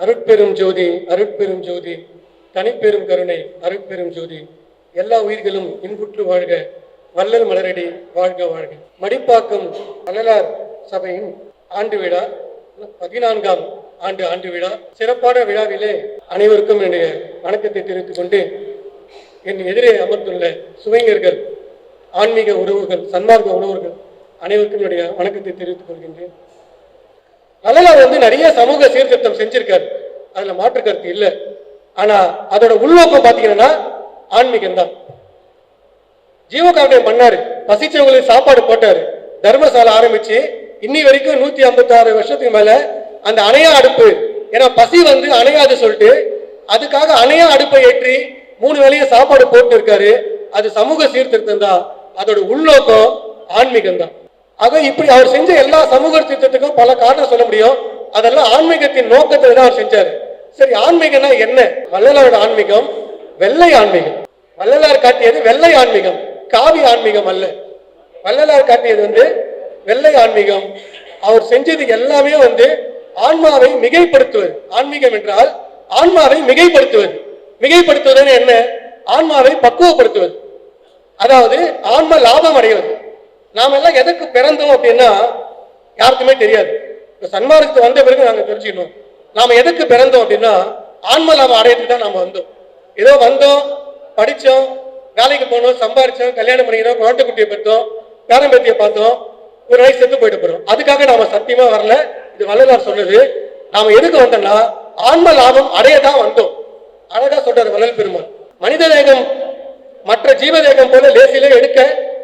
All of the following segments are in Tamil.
அருட்பெரும் ஜோதி அருட்பெரும் ஜோதி தனிப்பெரும் கருணை அருட்பெரும் ஜோதி. எல்லா உயிர்களும் இன்புற்று வாழ்க வள்ளல் மலரடி வாழ்க வாழ்க. மடிப்பாக்கம் வள்ளலார் சபையின் ஆண்டு விழா பதினான்காம் ஆண்டு ஆண்டு விழா சிறப்பான விழாவிலே அனைவருக்கும் என்னுடைய வணக்கத்தை தெரிவித்துக் கொண்டு என் எதிரே அமர்ந்துள்ள சுவைஞர்கள் ஆன்மீக உறவுகள் சன்மார்க்க உறவுகள் அனைவருக்கும் என்னுடைய வணக்கத்தை தெரிவித்துக் கொள்கின்றேன். வள்ளலார் வந்து நிறைய சமூக சீர்திருத்தம் செஞ்சிருக்காரு. அதுல மாற்று கருத்து இல்லை. ஆனா அதோட உள்நோக்கம் பாத்தீங்கன்னா ஆன்மீகம் தான் ஜீவகாருண்யம் பண்ணாரு. பசிச்சவங்களுக்கு சாப்பாடு போட்டாரு. தர்மசாலை ஆரம்பிச்சு இன்னி வரைக்கும் நூத்தி ஐம்பத்தி ஆறு வருஷத்துக்கு மேல அந்த அணையா அடுப்பு ஏன்னா பசி வந்து அணையாது சொல்லிட்டு அதுக்காக அணையா அடுப்பை ஏற்றி மூணு வேளையும் சாப்பாடு போட்டு இருக்காரு அது சமூக சீர்திருத்தம் தான் அதோட உள்நோக்கம் ஆன்மீகம் தான் ஆக இப்படி அவர் செஞ்ச எல்லா சமூக திட்டத்துக்கும் பல காரணம் சொல்ல முடியும். அதெல்லாம் ஆன்மீகத்தின் நோக்கத்தை தான் அவர் செஞ்சாரு. சரி ஆன்மீகம்னா என்ன? வள்ளலாரோட ஆன்மீகம் வெள்ளை ஆன்மீகம். வள்ளலார் காட்டியது வெள்ளை ஆன்மீகம் காவி ஆன்மீகம் அல்ல. வள்ளலார் காட்டியது வந்து வெள்ளை ஆன்மீகம். அவர் செஞ்சது எல்லாமே வந்து ஆன்மாவை மிகைப்படுத்துவது. ஆன்மீகம் என்றால் ஆன்மாவை மிகைப்படுத்துவது. மிகைப்படுத்துவதுன்னு என்ன? ஆன்மாவை பக்குவப்படுத்துவது. அதாவது ஆன்ம லாபம் அடைவது. நாம எல்லாம் எதற்கு பிறந்தோம் அப்படின்னா யாருக்குமே தெரியாது. இந்த சன்மார்க்கத்துக்கு வந்த பிறகு நாங்க தெரிஞ்சுக்கணும் நாம எதுக்கு பிறந்தோம் அப்படின்னா ஆன்ம லாபம் அடையறதுக்கு தான் நாம வந்தோம். ஏதோ வந்தோம் படிச்சோம் வேலைக்கு போனோம் சம்பாரிச்சோம் கல்யாணம் பண்ணிக்கிறோம் குழந்தை குட்டியை பெற்றோம் பேரம்பேத்தியை பார்த்தோம் ஒரு வயசு செத்து போயிட்டு போறோம். அதுக்காக நாம சத்தியமா வரல. இது வள்ளலார் சொன்னது. நாம எதுக்கு வந்தோம்னா ஆன்ம லாபம் அடைய தான் வந்தோம். அழகா சொல்றாரு வள்ளல் பெருமாள் மனித தேகம் மற்ற ஜீவதேகம் போல லேசிலே எடுக்க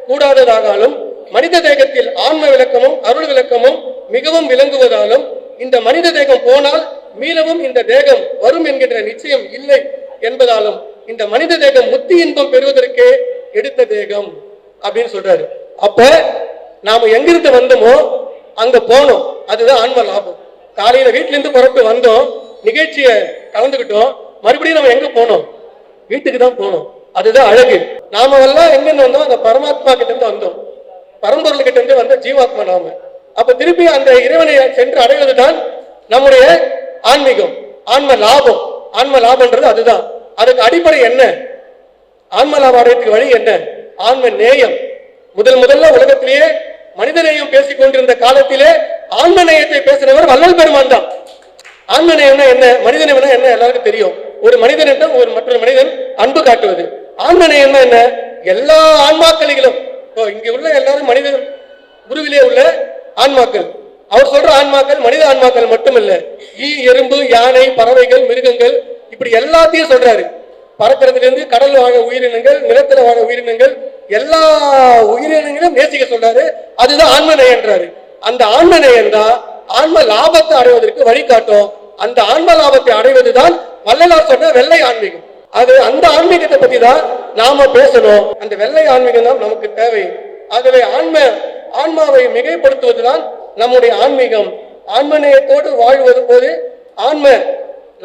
கூடாததாகாலும் மனித தேகத்தில் ஆன்ம விளக்கமும் அருள் விளக்கமும் மிகவும் விளங்குவதாலும் இந்த மனித தேகம் போனால் மீளவும் இந்த தேகம் வரும் என்கின்ற நிச்சயம் இல்லை என்பதாலும் இந்த மனித தேகம் முத்தி இன்பம் பெறுவதற்கே எடுத்த தேகம் அப்படின்னு சொல்றாரு. அப்ப நாம எங்கிருந்து வந்தோமோ அங்க போனோம். அதுதான் ஆன்ம லாபம். காலையில வீட்ல இருந்து புறப்பட்டு வந்தோம். நிகழ்ச்சியை கலந்துக்கிட்டோம். மறுபடியும் நம்ம எங்க போனோம்? வீட்டுக்கு தான் போனோம். அதுதான் அழகு. நாம எல்லாம் எங்கிருந்து வந்தோம் அந்த பரமாத்மா கிட்ட இருந்து வந்தோம். பரம்பொருள் கிட்ட இருந்து வந்த ஜீவாத்மா நாம. அப்ப திருப்பி அந்த இறைவனை சென்று அடைவதுதான் நம்முடைய ஆன்மீகம் ஆன்ம லாபம். ஆன்ம லாபம்ன்றது அதுதான். அதுக்கு அடிப்படை என்ன? ஆன்ம லாபம் அடையறதுக்கு வழி என்ன? ஆன்ம நேயம். முதல் முதல்ல உலகத்திலேயே மனித நேயம் பேசிக் கொண்டிருந்த காலத்திலே ஆன்ம நேயத்தை பேசினவர் வல்லல் பெருமான் தான். ஆன்ம நேயம்னா என்ன? மனித நேயம்னா என்ன? எல்லாருக்கும் தெரியும். ஒரு மனிதனிடம் ஒரு மற்றொரு மனிதன் அன்பு காட்டுவது. ஆன்ம நேயம்னா என்ன? எல்லா ஆன்மாக்களிகளும் இங்க உள்ள எல்லாரும் மனித குருவிலே உள்ள ஆன்மாக்கள். அவர் சொல்ற ஆன்மாக்கள் மனித ஆன்மாக்கள் மட்டுமல்ல. ஈ எறும்பு யானை பறவைகள் மிருகங்கள் இப்படி எல்லாத்தையும் சொல்றாரு. பறக்கிறதுல இருந்து கடல் வாழ உயிரினங்கள் நிலத்துல வாழ உயிரினங்கள் எல்லா உயிரினங்களையும் நேசிக்க சொல்றாரு. அதுதான் ஆன்மநேயன்றாரு அந்த ஆன்மநேயன் தான் ஆன்ம லாபத்தை அடைவதற்கு வழிகாட்டும். அந்த ஆன்ம லாபத்தை அடைவதுதான் வள்ளலார் சொன்ன வெள்ளை ஆன்மீகம். அது அந்த ஆன்மீகத்தை பத்தி தான் நாம பேசணும். அந்த வெள்ளை ஆன்மீகம் தான் நமக்கு தேவை. ஆகவே ஆன்ம ஆன்மாவை மிகைப்படுத்துவதுதான் நம்முடைய ஆன்மீகம். ஆன்மநேயத்தோடு வாழ்வது போது ஆன்ம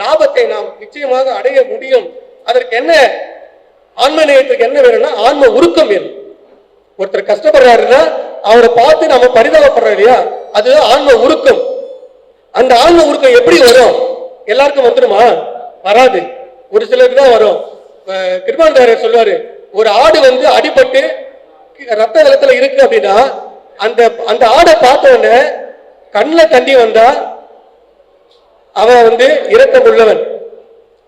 லாபத்தை நாம் நிச்சயமாக அடைய முடியும். அதற்கு என்ன? ஆன்மநேயத்துக்கு என்ன வேணும்னா ஆன்ம உருக்கம் வேணும். ஒருத்தர் கஷ்டப்படுறாருன்னா அவரை பார்த்து நம்ம பரிதாபப்படுறோம் இல்லையா? அது ஆன்ம உருக்கம். அந்த ஆன்ம உருக்கம் எப்படி வரும்? எல்லாருக்கும் வந்துடுமா? வராது. ஒரு சிலருக்கு தான் வரும். கிருமாந்தாரர் சொல்லுவாரு ஒரு ஆடு வந்து அடிபட்டு ரத்த வெள்ளத்துல இருக்கு அப்படின்னா அந்த அந்த ஆடை பார்த்த உடனே கண்ணில் தண்ணி வந்தா அவன் வந்து இரக்கம் உள்ளவன்.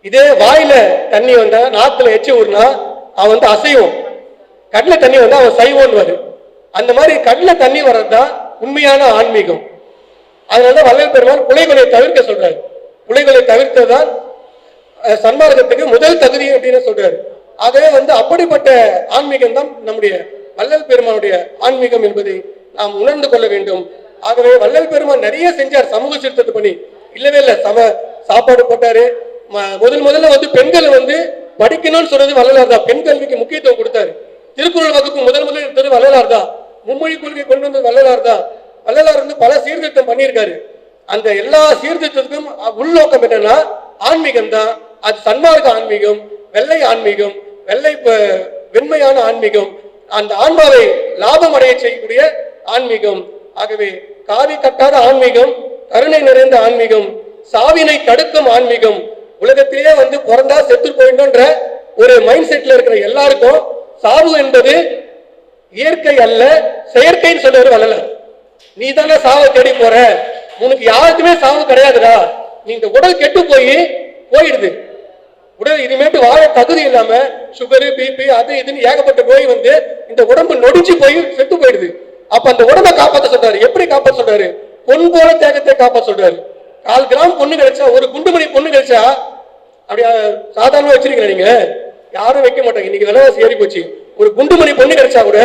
இதே வாயில தண்ணி வந்தா நாத்துல எச்சி ஊர்னா அவன் வந்து அசைவம் கண்ணில் தண்ணி வந்தா அவன் சைவோன்னு வரு அந்த மாதிரி கண்ணில் தண்ணி வர்றதுதான் உண்மையான ஆன்மீகம். அதனாலதான் வள்ளல் பெருமான் புலைகளை தவிர்க்க சொல்றாரு. புலைகளை தவிர்த்ததான் சன்மார்க்கத்துக்கு முதல் தகுதி அப்படின்னு சொல்றாரு. ஆகவே வந்து அப்படிப்பட்ட ஆன்மீகம் தான் நம்முடைய வள்ளல் பெருமானுடைய ஆன்மீகம் என்பதை நாம் உணர்ந்து கொள்ள வேண்டும். ஆகவே வள்ளல் பெருமான் நிறைய செஞ்சார் சமூக சீர்திருத்த பணி. இல்லவே இல்லை சம சாப்பாடு போட்டாரு. ம- முதல் முதல்ல வந்து பெண்கள் வந்து படிக்கணும்னு சொன்னது வள்ளலார் தான். பெண் கல்விக்கு முக்கியத்துவம் கொடுத்தாரு. திருக்குறள் வகுப்பு முதல் முதல் எடுத்தது வள்ளலார் தான். மும்மொழி கொள்கை கொண்டு வந்தது வள்ளலார் தான். வள்ளலார் வந்து பல சீர்திருத்தம் பண்ணியிருக்காரு. அந்த எல்லா சீர்திருத்தத்துக்கும் உள்நோக்கம் என்னன்னா ஆன்மீகம் தான் அது சன்மார்க்க ஆன்மீகம் வெள்ளை ஆன்மீகம் வெள்ளை வெண்மையான ஆன்மீகம் அந்த ஆன்மாவை லாபம் அடைய செய்யக்கூடிய ஆன்மீகம். ஆகவே காவி கட்டாத ஆன்மீகம் கருணை நிறைந்த ஆன்மீகம் சாவினை தடுக்கும் ஆன்மீகம் உலகத்திலேயே வந்து பிறந்தா செத்து போயிட்டோன்ற ஒரு மைண்ட் செட்ல இருக்கிற எல்லாருக்கும் சாவு என்பது இயற்கை அல்ல செயற்கைன்னு சொல்லுவாரு வள்ளலார். நீ தானே சாவை தேடி போற. உனக்கு யாருக்குமே சாவு கிடையாதுடா. நீ இந்த உடல் கெட்டு போய் போயிடுது. உடல் இனிமேட்டு வாழ தகுதி இல்லாம சுகரு பிபி அது இதுன்னு ஏகப்பட்ட நோய் வந்து இந்த உடம்பு நொடிஞ்சு போய் செத்து போயிடுது. அப்ப அந்த உடம்பை காப்பாற்ற சொல்றாரு. எப்படி காப்பாற்ற சொல்றாரு? பொன் போல தேகத்தை காப்பாற்ற சொல்றாரு. கால் கிராம் பொண்ணு கிடைச்சா ஒரு குண்டுமணி பொண்ணு கிடைச்சா அப்படியா சாதாரணமா வச்சிருக்கீங்க நீங்க? யாரும் வைக்க மாட்டாங்க. இன்னைக்கு விலைவாசி ஏறி போச்சு. ஒரு குண்டுமணி பொண்ணு கிடைச்சா கூட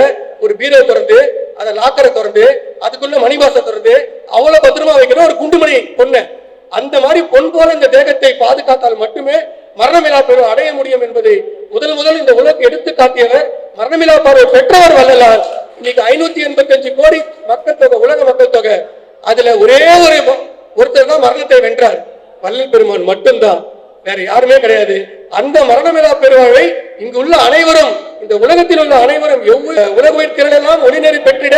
ஒரு பீரோ திறந்து அதை லாக்கரை திறந்து அதுக்குள்ள மணிபாசை திறந்து அவ்வளவு பத்திரமா வைக்கிற ஒரு குண்டுமணி பொண்ணு. அந்த மாதிரி பொன் போல இந்த தேகத்தை பாதுகாத்தால் மட்டுமே மரணமிலா பெரு அடைய முடியும் என்பதை முதல் முதல் இந்த உலகம் எடுத்து காட்டியவர் மரணமிலா பார்வை பெற்றவர் வல்லலார் இன்னைக்கு ஐநூத்தி எண்பத்தி அஞ்சு கோடி மக்கள் தொகை உலக மக்கள் தொகை. அதுல ஒரே ஒரு ஒருத்தர் தான் மரணத்தை வென்றார். வல்லல் பெருமான் மட்டும்தான். வேற யாருமே கிடையாது. அந்த மரணமிலா பெருவாழ்வை இங்கு உள்ள அனைவரும் இந்த உலகத்தில் உள்ள அனைவரும் எவ்வளவு உலக உயிர்த்திரளெல்லாம் ஒளிநெறி பெற்றிட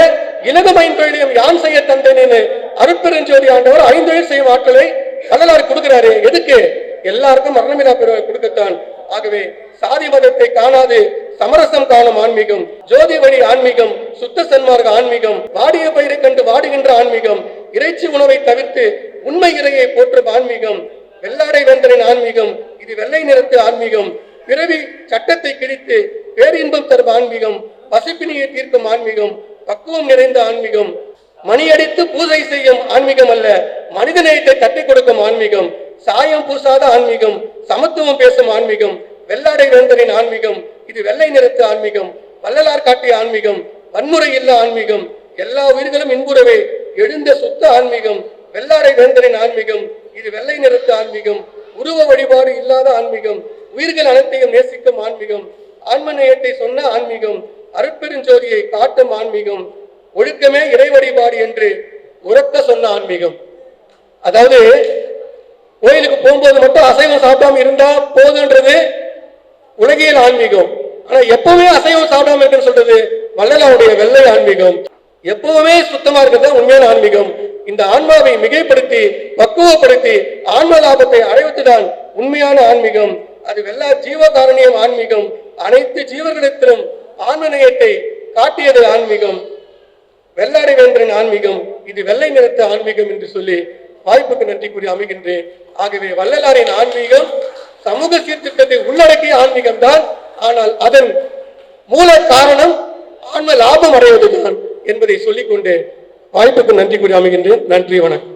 இலகமையின் தொழிலையும் யான் செய்ய தந்தேன்னு அருட்பெருஞ்சோதி ஆண்டவர் ஐந்தொழில் செய்யும் ஆட்களை வள்ளலார் கொடுக்கிறாரு. எதுக்கு? எல்லாருக்கும் மரணமிலா பெருவாய் கொடுக்கத்தான். ஆகவே சாதி மதத்தை காணாது சமரசம் காணும் ஆன்மீகம் ஜோதி வழி ஆன்மீகம் சுத்த சன்மார்க்க ஆன்மீகம் வாடிய பயிரை கண்டு வாடுகின்ற ஆன்மீகம் இறைச்சி உணவை தவிர்த்து உண்மை இறையை போற்றும் ஆன்மீகம் வெள்ளாடை வேந்தனின் ஆன்மீகம் இது வெள்ளை நிறத்து ஆன்மீகம் பிறவி சட்டத்தை கிழித்து பேரின்பம் தரும் ஆன்மீகம் பசிப்பினியை தீர்க்கும் ஆன்மீகம் பக்குவம் நிறைந்த ஆன்மீகம் மணியடித்து பூஜை செய்யும் ஆன்மீகம் அல்ல மனித நேயத்தை தட்டி கொடுக்கும் ஆன்மீகம் சாயம் பூசாத ஆன்மீகம் சமத்துவம் பேசும் ஆன்மீகம் வெள்ளாடை வேந்தரின் ஆன்மீகம் இது வெள்ளை நிறத்து ஆன்மீகம் வள்ளலார் காட்டிய ஆன்மீகம் வன்முறை இல்ல ஆன்மீகம் எல்லா உயிர்களும் இன்புறவே எழுந்த சுத்த ஆன்மீகம் வெள்ளாடை வேந்தரின் ஆன்மீகம் இது வெள்ளை நிறத்து ஆன்மீகம் உருவ வழிபாடு இல்லாத ஆன்மீகம் உயிர்கள் அனைத்தையும் நேசிக்கும் ஆன்மீகம் ஆன்ம நேயத்தை சொன்ன ஆன்மீகம் அருட்பெருஞ்சோதியை காட்டும் ஆன்மீகம் ஒழுக்கமே இறை வழிபாடு என்று உறக்க சொன்ன ஆன்மீகம். அதாவது கோயிலுக்கு போகும்போது மட்டும் அசைவம் சாப்பிடாம இருந்தா போதுன்றது உலகியல் ஆன்மீகம். ஆனா எப்பவுமே அசைவம் சாப்பிடாம இருக்குன்னு சொல்றது வள்ளலாவுடைய வெள்ளை ஆன்மீகம். எப்பவுமே சுத்தமா இருக்கிறது உண்மையான ஆன்மீகம். இந்த ஆன்மாவை மிகைப்படுத்தி பக்குவப்படுத்தி ஆன்ம லாபத்தை அடைவதுதான் உண்மையான ஆன்மீகம். அது வெள்ளா ஜீவகாரணியம் ஆன்மீகம். அனைத்து ஜீவர்களிடத்திலும் ஆன்ம காட்டியது ஆன்மீகம். வெள்ளாடை வேந்தரின் ஆன்மீகம். இது வெள்ளை நிறத்த ஆன்மீகம் என்று சொல்லி வாய்ப்புக்கு நன்றி கூறி அமைகின்றேன். ஆகவே வள்ளலாரின் ஆன்மீகம் சமூக சீர்திருத்தத்தை உள்ளடக்கிய ஆன்மீகம் தான் ஆனால் அதன் மூல காரணம் ஆன்ம லாபம் அடைவதுதான் என்பதை சொல்லிக்கொண்டு வாய்ப்புக்கு நன்றி கூறி அமைகின்றேன். நன்றி வணக்கம்.